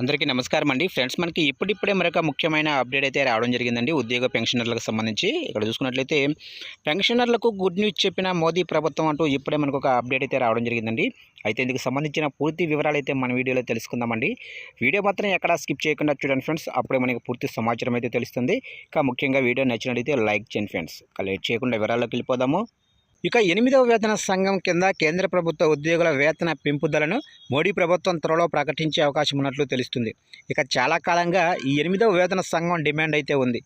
అందరికీ నమస్కారం అండి. ఫ్రెండ్స్ మనకి ఇప్పుడిప్పుడే మరొక ముఖ్యమైన అప్డేట్ అయితే రావడం జరిగిందండి. ఉద్యోగ పెన్షనర్లకు సంబంధించి. ఇక్కడ చూసుకున్నట్లయితే పెన్షనర్లకు గుడ్ న్యూస్ చెప్పిన మోదీ ప్రభుత్వం అంటూ ఇప్పుడే మనకు ఒక అప్డేట్ అయితే రావడం జరిగిందండి. అయితే ఇందుకు సంబంధించిన పూర్తి వివరాలు అయితే మన వీడియోలో తెలుసుకుందామండి. వీడియో మాత్రం ఎక్కడా స్కిప్ చేయకుండా చూడండి ఫ్రెండ్స్. అప్పుడే మనకి పూర్తి సమాచారం అయితే తెలుస్తుంది. ఇంకా ముఖ్యంగా వీడియో నచ్చినట్లయితే లైక్ చేయండి ఫ్రెండ్స్. ఇక లేట్ చేయకుండా వివరాల్లోకి వెళ్ళిపోదాము. ఇక ఎనిమిదవ వేతన సంఘం కింద కేంద్ర ప్రభుత్వ ఉద్యోగుల వేతన పెంపుదలను మోడీ ప్రభుత్వం త్వరలో ప్రకటించే అవకాశం ఉన్నట్లు తెలుస్తుంది. ఇక చాలా కాలంగా ఈ ఎనిమిదవ వేతన సంఘం డిమాండ్ అయితే ఉంది.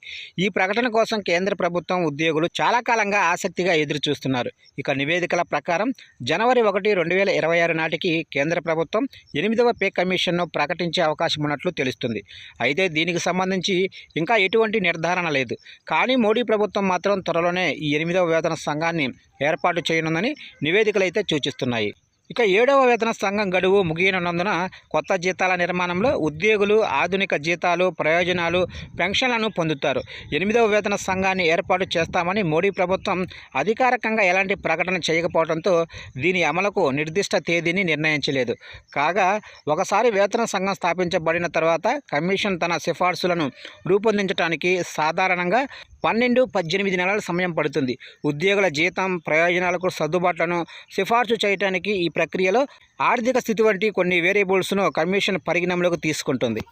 ఈ ప్రకటన కోసం కేంద్ర ప్రభుత్వం ఉద్యోగులు చాలా కాలంగా ఆసక్తిగా ఎదురు చూస్తున్నారు ఇక నివేదికల ప్రకారం జనవరి ఒకటి రెండు వేల ఇరవై ఆరు నాటికి కేంద్ర ప్రభుత్వం ఎనిమిదవ పే కమిషన్ను ప్రకటించే అవకాశం ఉన్నట్లు తెలుస్తుంది. అయితే దీనికి సంబంధించి ఇంకా ఎటువంటి నిర్ధారణ లేదు. కానీ మోడీ ప్రభుత్వం మాత్రం త్వరలోనే ఈ ఎనిమిదవ వేతన సంఘాన్ని ఏర్పాటు చేయనుందని నివేదికలు అయితే సూచిస్తున్నాయి. ఇక ఏడవ వేతన సంఘం గడువు ముగియనున్నందున కొత్త జీతాల నిర్మాణంలో ఉద్యోగులు ఆధునిక జీతాలు ప్రయోజనాలు పెన్షన్లను పొందుతారు. ఎనిమిదవ వేతన సంఘాన్ని ఏర్పాటు చేస్తామని మోడీ ప్రభుత్వం అధికారికంగా ఎలాంటి ప్రకటన చేయకపోవడంతో దీని అమలుకు నిర్దిష్ట తేదీని నిర్ణయించలేదు. కాగా ఒకసారి వేతన సంఘం స్థాపించబడిన తర్వాత కమిషన్ తన సిఫార్సులను రూపొందించడానికి సాధారణంగా పన్నెండు పద్దెనిమిది నెలల సమయం పడుతుంది. ఉద్యోగుల జీతం ప్రయోజనాలకు సర్దుబాట్లను సిఫార్సు చేయడానికి ఈ ప్రక్రియలో ఆర్థిక స్థితి వంటి కొన్ని వేరియబుల్స్ను కమిషన్ పరిగణంలోకి తీసుకుంటుంది.